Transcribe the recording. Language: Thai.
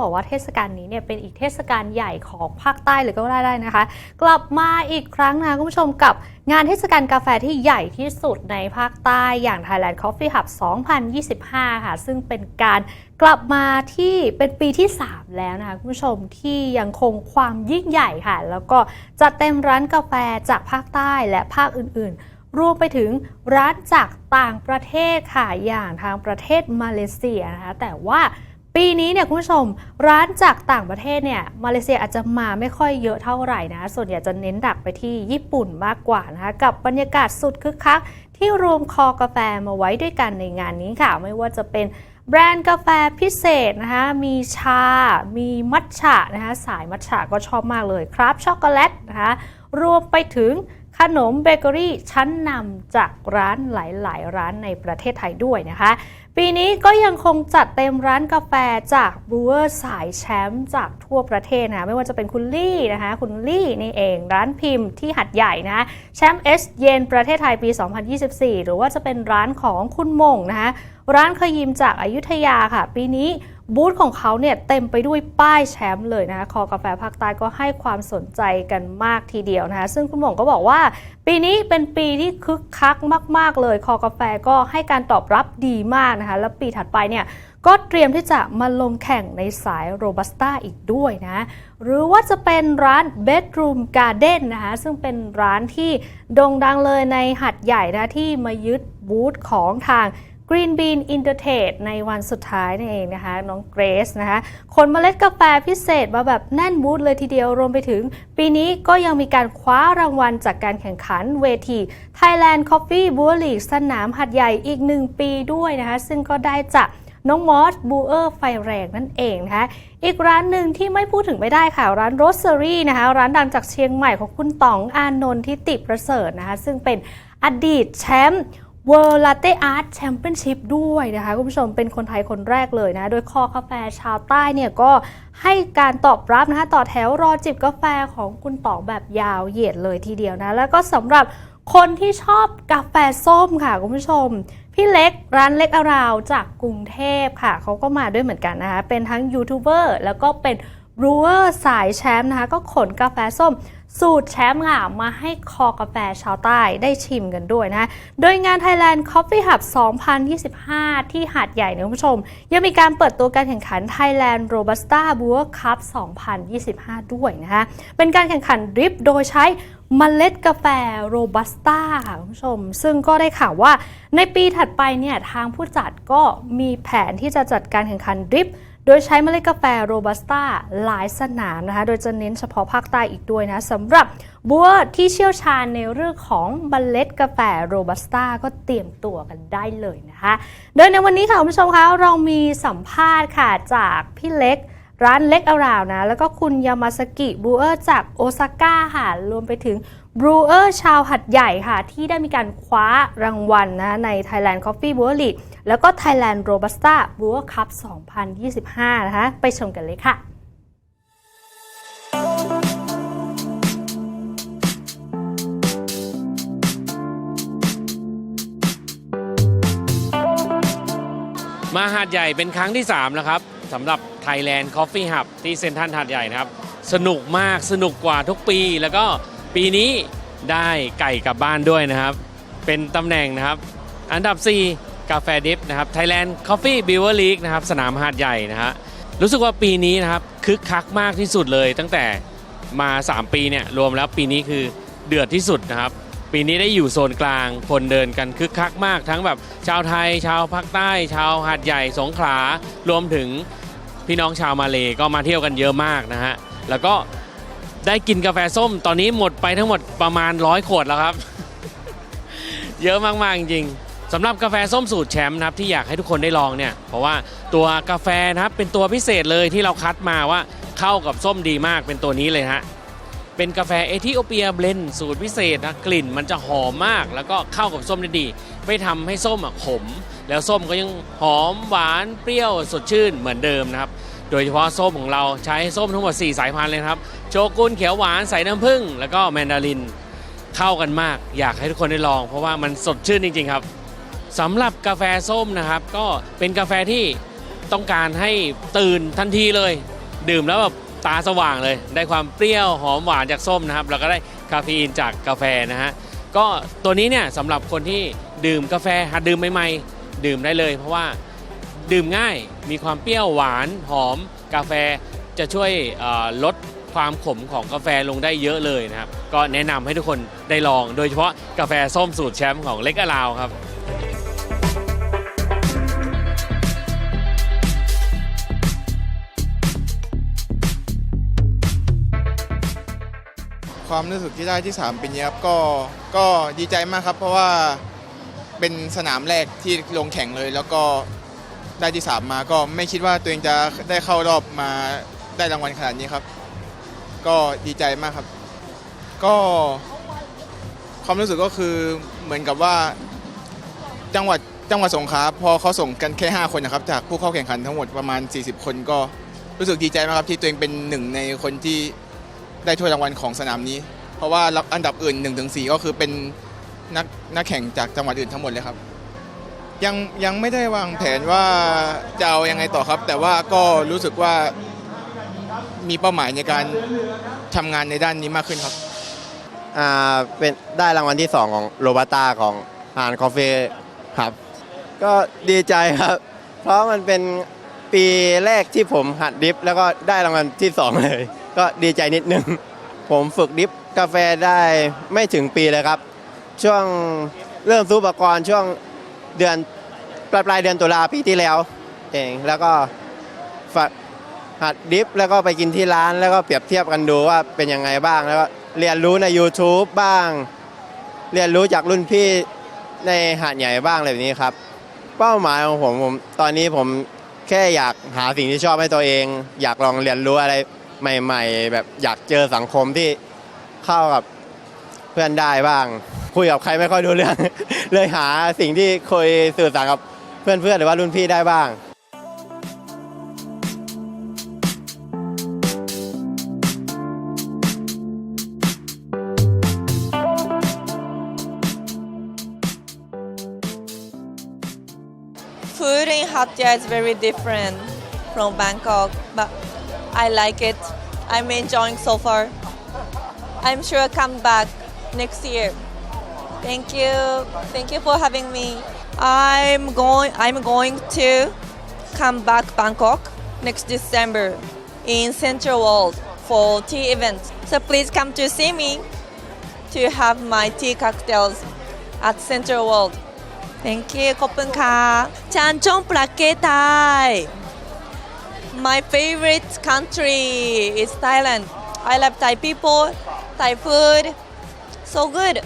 บอกว่าเทศกาลนี้เนี่ยเป็นอีกเทศกาลใหญ่ของภาคใต้เลยก็ว่าได้นะคะ กลับมาอีกครั้งนะคุณผู้ชมกับงานเทศกาลกาแฟที่ใหญ่ที่สุดในภาคใต้อย่าง Thailand Coffee Hub 2025 ค่ะ ซึ่งเป็นการกลับมาที่เป็นปีที่ 3 แล้วนะคะคุณผู้ชมที่ยังคงความยิ่งใหญ่ค่ะ แล้วก็จัดเต็มร้านกาแฟจากภาคใต้และภาคอื่นๆรวมไปถึงร้านจากต่างประเทศค่ะอย่างทางประเทศมาเลเซียนะคะแต่ว่า ปีนี้เนี่ยคุณผู้ชมร้านจากต่างประเทศเนี่ยมาเลเซียอาจจะมาไม่ค่อยเยอะเท่าไหร่นะ ส่วนใหญ่จะเน้นดักไปที่ญี่ปุ่นมากกว่านะคะ กับบรรยากาศสุดคึกคัก ที่รวมคอกาแฟมาไว้ด้วยกันในงานนี้ค่ะ ไม่ว่าจะเป็นแบรนด์กาแฟพิเศษนะคะ มีชา มีมัทฉะนะคะ สายมัทฉะก็ชอบมากเลยครับช็อกโกแลตนะคะ รวมไปถึง ขนมเบเกอรี่ชั้นนำจากร้านหลาย ๆ ร้านในประเทศไทยด้วยนะคะ ปีนี้ก็ยังคงจัดเต็มร้านกาแฟจากบรูเวอร์สายแชมป์จากทั่วประเทศนะคะไม่ว่าจะเป็นคุณลี่นะคะ คุณลี่นี่เอง ร้านพิมพ์ที่หัดใหญ่นะแชมป์เอสเยนประเทศไทยปี 2024 หรือว่าจะเป็นร้านของคุณมงนะคะร้านขยิมจากอายุทยาค่ะ ปีนี้ บูธของเขาเนี่ยเต็มไปด้วยป้ายแชมป์เลยนะคะคอกาแฟภาคใต้ก็ให้ความสนใจกันมากทีเดียวนะคะ ซึ่งคุณหมงก็บอกว่า ปีนี้เป็นปีที่คึกคักมาก ๆ เลย คอกาแฟก็ให้การตอบรับดีมากนะคะ แล้วปีถัดไปเนี่ยก็เตรียมที่จะมาลงแข่งในสายโรบัสต้าอีกด้วยนะ หรือว่าจะเป็นร้าน Bedroom Garden นะคะ ซึ่งเป็นร้านที่โด่งดังเลยในหัดใหญ่นะที่มายึดบูธของทาง Green Bean i n t e r t a t e ในวันสุดท้ายนั่นเองนะคะ น้องเกรซนะคะขนเมล็ดกาแฟพิเศษมาแบบแน่นบูธเลยทีเดียวรวมไปถึง ปีนี้ก็ยังมีการคว้ารางวัลจากการแข่งขันเวที Thailand Coffee b r e w e r League สนามหัดใหญ่อีกหนึ่งปีด้วยนะคะ ซึ่งก็ได้จากน้องมอสบูเออร์ไฟแรงนั่นเองนะคะอีกร้านหนึ่งที่ไม่พูดถึงไม่ได้ค่ะ ร้านโรสเซอรี่นะคะร้านดังจากเชียงใหม่ของคุณต๋องอานนท์ทิติประเสริฐนะคะซึ่งเป็นอดีตแชมป์ World Latte Art Championship ด้วยนะคะคุณผู้ชมเป็นคนไทยคนแรกเลยนะ โดยคอกาแฟชาวใต้เนี่ยก็ให้การตอบรับนะคะต่อแถวรอจิบกาแฟของคุณต๋องแบบยาวเหยียดเลยทีเดียวนะ แล้วก็สำหรับคนที่ชอบกาแฟส้มค่ะคุณผู้ชม พี่เล็กร้านเล็กอาราวจากกรุงเทพค่ะ เขาก็มาด้วยเหมือนกันนะคะ เป็นทั้งยูทูบเบอร์แล้วก็เป็นบรูเวอร์สายแชมป์นะคะ ก็ขนกาแฟส้ม สูตรแชมป์ค่ะมาให้คอกาแฟชาวใต้ได้ชิมกันด้วยนะโดยงาน Thailand Coffee Hub 2025 ที่หาดใหญ่นะคุณผู้ชม ยังมีการเปิดตัวการแข่งขัน Thailand Robusta Brewer Cup 2025 ด้วยนะคะเป็นการแข่งขันดริฟต์โดยใช้มเมล็ดกาแฟโรบัสต้าค่ะคุณผู้ชม ซึ่งก็ได้ข่าวว่าในปีถัดไปเนี่ยทางผู้จัดก็มีแผนที่จะจัดการแข่งขันดริฟต์ โดยใช้เมล็ดกาแฟโรบัสต้าหลายสนามนะคะ โดยจะเน้นเฉพาะภาคใต้อีกด้วยนะสำหรับบัวที่เชี่ยวชาญในเรื่องของเมล็ดกาแฟโรบัสต้าก็เตรียมตัวกันได้เลยนะคะ โดยในวันนี้ค่ะคุณผู้ชมคะเรามีสัมภาษณ์ค่ะจากพี่เล็ก ร้านเล็กอาราวนะ แล้วก็คุณยามาสกิบรูเออร์จากโอซาก้าค่ะ รวมไปถึงบรูเออร์ชาวหัดใหญ่ค่ะ ที่ได้มีการคว้ารางวัลนะ ใน Thailand Coffee Brewer League แล้วก็ Thailand Robusta Brewer Cup 2025 นะคะ ไปชมกันเลยค่ะมาหาดใหญ่เป็นครั้งที่3แล้วครับ สำหรับ Thailand Coffee Hub ที่เซ็นทรัลหาดใหญ่นะครับ สนุกมากสนุกกว่าทุกปี แล้วก็ปีนี้ได้ไก่กลับบ้านด้วยนะครับ เป็นตำแหน่งนะครับ อันดับ 4 กาแฟดิฟนะครับ Thailand Coffee Brewer League นะครับ สนามหาดใหญ่นะฮะรู้สึกว่าปีนี้นะครับคึกคักมากที่สุดเลย ตั้งแต่มา 3 ปีเนี่ยรวมแล้วปีนี้คือเดือดที่สุดนะครับ ปีนี้ได้อยู่โซนกลาง คนเดินกันคึกคักมาก ทั้งแบบชาวไทย ชาวภาคใต้ ชาวหาดใหญ่สงขลารวมถึงพี่น้องชาวมาเลก็มาเที่ยวกันเยอะมากนะฮะ แล้วก็ได้กินกาแฟส้มตอนนี้หมดไปทั้งหมดประมาณร้อยขวดแล้วครับ เยอะมากๆจริงๆสำหรับกาแฟส้มสูตรแชมป์นะครับที่อยากให้ทุกคนได้ลองเนี่ยเพราะว่าตัวกาแฟนะครับเป็นตัวพิเศษเลยที่เราคัดมาว่าเข้ากับส้มดีมากเป็นตัวนี้เลยฮะ เป็นกาแฟเอธิโอเปียเบลนสูตรพิเศษนะกลิ่นมันจะหอมมาก แล้วก็เข้ากับส้มได้ดี ไม่ทำให้ส้มอะขม แล้วส้มก็ยังหอมหวานเปรี้ยวสดชื่นเหมือนเดิมนะครับ โดยเฉพาะส้มของเราใช้ส้มทั้งหมด 4 สายพันธุ์เลยครับ โชกุนเขียวหวานใส่น้ำผึ้งแล้วก็แมนดารินเข้ากันมากอยากให้ทุกคนได้ลอง เพราะว่ามันสดชื่นจริง ๆ ครับสำหรับกาแฟส้มนะครับ ก็เป็นกาแฟที่ต้องการให้ตื่นทันทีเลย ดื่มแล้วแบบ ตาสว่างเลย ได้ความเปรี้ยวหอมหวานจากส้มนะครับ แล้วก็ได้คาเฟอีนจากกาแฟนะฮะ ก็ตัวนี้เนี่ยสำหรับคนที่ดื่มกาแฟหัดดื่มใหม่ๆ ดื่มได้เลย เพราะว่าดื่มง่าย มีความเปรี้ยวหวานหอมกาแฟจะช่วยลดความขมของกาแฟลงได้เยอะเลยนะครับ ก็แนะนำให้ทุกคนได้ลอง โดยเฉพาะกาแฟส้มสูตรแชมป์ของเล็กอลาวครับ ความรู้สึกที่ได้ที่3ปีนี้ครับก็ก็ดีใจมากครับ เพราะว่าเป็นสนามแรกที่ลงแข่งเลย แล้วก็ได้ที่ 3 มาก็ไม่คิดว่าตัวเองจะได้เข้ารอบมาได้รางวัลขนาดนี้ครับ ก็ดีใจมากครับ ก็ความรู้สึกก็คือเหมือนกับว่าจังหวัดจังหวัดสงขลาพอเขาส่งกันแค่ 5 คนนะครับ จากผู้เข้าแข่งขันทั้งหมดประมาณ 40 คนก็รู้สึกดีใจมากครับที่ตัวเองเป็นหนึ่งในคนที่ ได้ถ้วยรางวัลของสนามนี้ เพราะว่าอันดับอื่น1นถึงสก็คือเป็นนักนักแข่งจากจังหวัดอื่นทั้งหมดเลยครับ ยังยังไม่ได้วางแผนว่าจะเอายังไงต่อครับ แต่ว่าก็รู้สึกว่ามีเป้าหมายในการทำงานในด้านนี้มากขึ้นครับ อ่าเป็นได้รางวัลที่ 2 ของโรบัสต้าของฮานคอฟเฟ่ครับ ก็ดีใจครับ เพราะมันเป็นปีแรกที่ผมหัดดริฟแล้วก็ได้รางวัลที่ 2 เลย ก็ดีใจนิดนึง ผมฝึกดิฟกาแฟได้ไม่ถึงปีเลยครับ ช่วงเริ่มซื้ออุปกรณ์ช่วงเดือนปลายปลายเดือนตุลาปีที่แล้วเองแล้วก็ฝึกหัดดิฟแล้วก็ไปกินที่ร้านแล้วก็เปรียบเทียบกันดูว่าเป็นยังไงบ้างแล้วก็เรียนรู้ใน YouTube บ้าง เรียนรู้จากรุ่นพี่ในหาดใหญ่บ้างอะไรแบบนี้ครับ เป้าหมายของผมผมตอนนี้ผมแค่อยากหาสิ่งที่ชอบให้ตัวเอง อยากลองเรียนรู้อะไร ใหม่ ๆ แบบอยากเจอสังคมที่เข้ากับเพื่อนได้บ้าง คุยกับใครไม่ค่อยดูเรื่อง เลยหาสิ่งที่คุยสื่อสารกับเพื่อนๆหรือว่ารุ่นพี่ได้บ้าง Food in Hattia is very different from Bangkok, but I like it. I'm enjoying so far. I'm sure I'll come back next year. Thank you. Thank you for having me. I'm going I'm going to come back Bangkok next December in Central World for tea event. So please come to see me to have my tea cocktails at Central World. Thank you ขอบคุณค่ะฉันชอบประเทศไทย my favorite country is Thailand. I love Thai people, Thai food. So good.